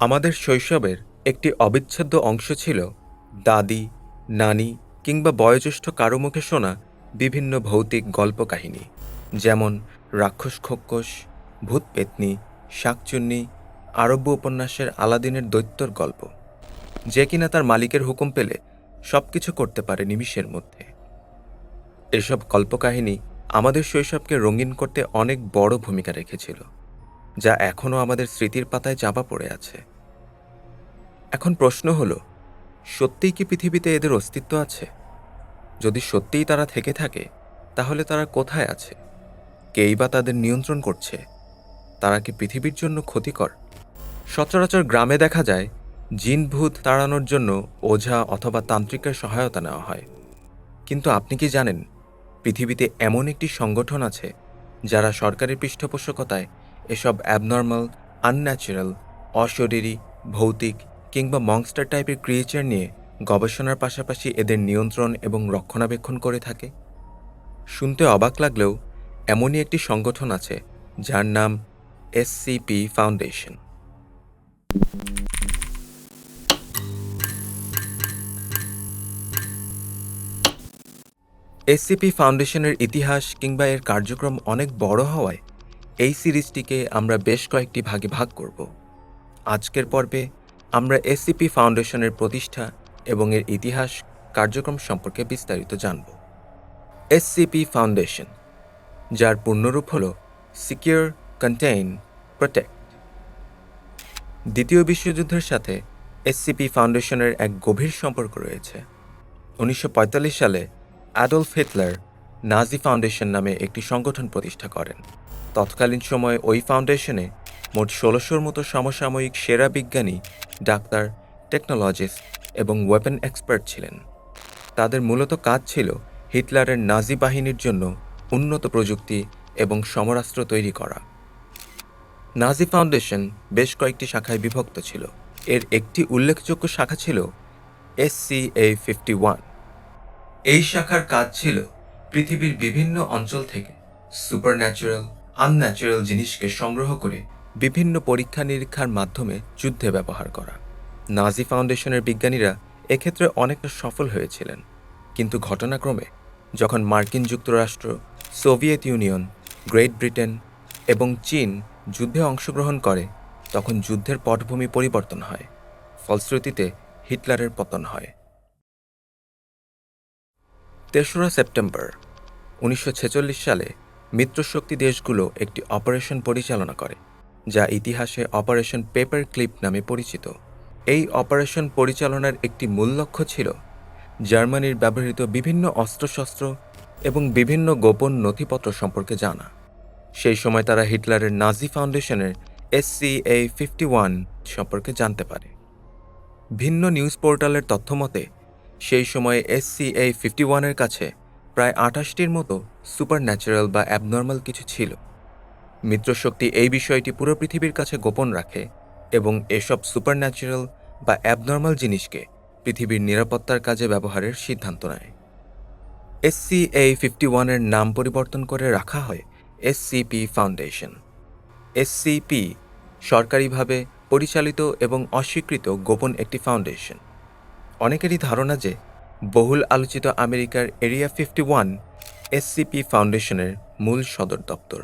আমাদের শৈশবের একটি অবিচ্ছেদ্য অংশ ছিল দাদি, নানি কিংবা বয়োজ্যেষ্ঠ কারও মুখে শোনা বিভিন্ন ভৌতিক গল্প কাহিনী যেমন রাক্ষস খোক্কস ভূত পেতনি, শাকচুন্নি, আরব্য উপন্যাসের আলাদিনের দৈত্যর গল্প। যে কিনা তার মালিকের হুকুম পেলে সব কিছু করতে পারে নিমিষের মধ্যে। এসব কল্পকাহিনী আমাদের শৈশবকে রঙিন করতে অনেক বড় ভূমিকা রেখেছিল। যা এখনও আমাদের স্মৃতির পাতায় চাপা পড়ে আছে। এখন প্রশ্ন হলো, সত্যিই কি পৃথিবীতে এদের অস্তিত্ব আছে? যদি সত্যিই তারা থেকে থাকে, তাহলে তারা কোথায় আছে? কেই বা তাদের নিয়ন্ত্রণ করছে? তারা কি পৃথিবীর জন্য ক্ষতিকর? সচরাচর গ্রামে দেখা যায় জিন ভূত তাড়ানোর জন্য ওঝা অথবা তান্ত্রিকের সহায়তা নেওয়া হয়। কিন্তু আপনি কি জানেন, পৃথিবীতে এমন একটি সংগঠন আছে, যারা সরকারি পৃষ্ঠপোষকতায় এসব অ্যাবনর্মাল আনন্যাচারাল অশরীরী, ভৌতিক কিংবা মংস্টার টাইপের ক্রিয়েচার নিয়ে গবেষণার পাশাপাশি এদের নিয়ন্ত্রণ এবং রক্ষণাবেক্ষণ করে থাকে। শুনতে অবাক লাগলেও এমনই একটি সংগঠন আছে যার নাম এসসিপি ফাউন্ডেশন এসসিপি ফাউন্ডেশনের ইতিহাস কিংবা এর কার্যক্রম অনেক বড় হওয়ায় এই সিরিজটিকে আমরা বেশ কয়েকটি ভাগে ভাগ করব। আজকের পর্বে আমরা এসসিপি ফাউন্ডেশনের প্রতিষ্ঠা এবং এর ইতিহাস কার্যক্রম সম্পর্কে বিস্তারিত জানব। এসসিপি ফাউন্ডেশন, যার পূর্ণরূপ হল সিকিউর, কন্টেইন, প্রোটেক্ট। দ্বিতীয় বিশ্বযুদ্ধের সাথে এসসিপি ফাউন্ডেশনের এক গভীর সম্পর্ক রয়েছে। উনিশশো পঁয়তাল্লিশ সালে অ্যাডলফ হিটলার নাজি ফাউন্ডেশন নামে একটি সংগঠন প্রতিষ্ঠা করেন। তৎকালীন সময়ে ওই ফাউন্ডেশনে মোট ষোলোশোর মতো সমসাময়িক সেরা বিজ্ঞানী, ডাক্তার, টেকনোলজিস্ট এবং ওয়েপেন এক্সপার্ট ছিলেন। তাদের মূলত কাজ ছিল হিটলারের নাজি বাহিনীর জন্য উন্নত প্রযুক্তি এবং সমরাস্ত্র তৈরি করা। নাজি ফাউন্ডেশন বেশ কয়েকটি শাখায় বিভক্ত ছিল। এর একটি উল্লেখযোগ্য শাখা ছিল এসসিএ ফিফটি ওয়ান। এই শাখার কাজ ছিল পৃথিবীর বিভিন্ন অঞ্চল থেকে সুপারন্যাচুরাল আনন্যাচুরাল জিনিসকে সংগ্রহ করে বিভিন্ন পরীক্ষা নিরীক্ষার মাধ্যমে যুদ্ধে ব্যবহার করা। নাজি ফাউন্ডেশনের বিজ্ঞানীরা এক্ষেত্রে অনেকটা সফল হয়েছিলেন। কিন্তু ঘটনাক্রমে, যখন মার্কিন যুক্তরাষ্ট্র, সোভিয়েত ইউনিয়ন, গ্রেট ব্রিটেন এবং চীন যুদ্ধে অংশগ্রহণ করে, তখন যুদ্ধের পটভূমি পরিবর্তন হয়। ফলশ্রুতিতে, হিটলারের পতন হয়। তেসরা সেপ্টেম্বর, উনিশশো ছেচল্লিশ সালে মিত্রশক্তি দেশগুলো একটি অপারেশন পরিচালনা করে, যা ইতিহাসে অপারেশন পেপার ক্লিপ নামে পরিচিত। এই অপারেশন পরিচালনার একটি মূল লক্ষ্য ছিল জার্মানির ব্যবহৃত বিভিন্ন অস্ত্রশস্ত্র এবং বিভিন্ন গোপন নথিপত্র সম্পর্কে জানা। সেই সময় তারা হিটলারের নাজি ফাউন্ডেশনের এসসিএ ফিফটি ওয়ান সম্পর্কে জানতে পারে। ভিন্ন নিউজ পোর্টালের তথ্য মতে সেই সময়ে এসসিএ ফিফটি ওয়ানের কাছে প্রায় আঠাশটির মতো সুপার ন্যাচারাল বা অ্যাবনর্মাল কিছু ছিল। মিত্রশক্তি এই বিষয়টি পুরো পৃথিবীর কাছে গোপন রাখে এবং এসব সুপার ন্যাচারাল বা অ্যাবনর্মাল জিনিসকে পৃথিবীর নিরাপত্তার কাজে ব্যবহারের সিদ্ধান্ত নেয়। এসসিএ ফিফটি ওয়ানের নাম পরিবর্তন করে রাখা হয় S SCP foundation S SCP সরকারিভাবে পরিচালিত এবং অস্বীকৃত গোপন একটি ফাউন্ডেশন অনেকেরই ধারণা যে বহুল আলোচিত আমেরিকার এরিয়া ফিফটি ওয়ান এসসিপি ফাউন্ডেশনের মূল সদর দপ্তর।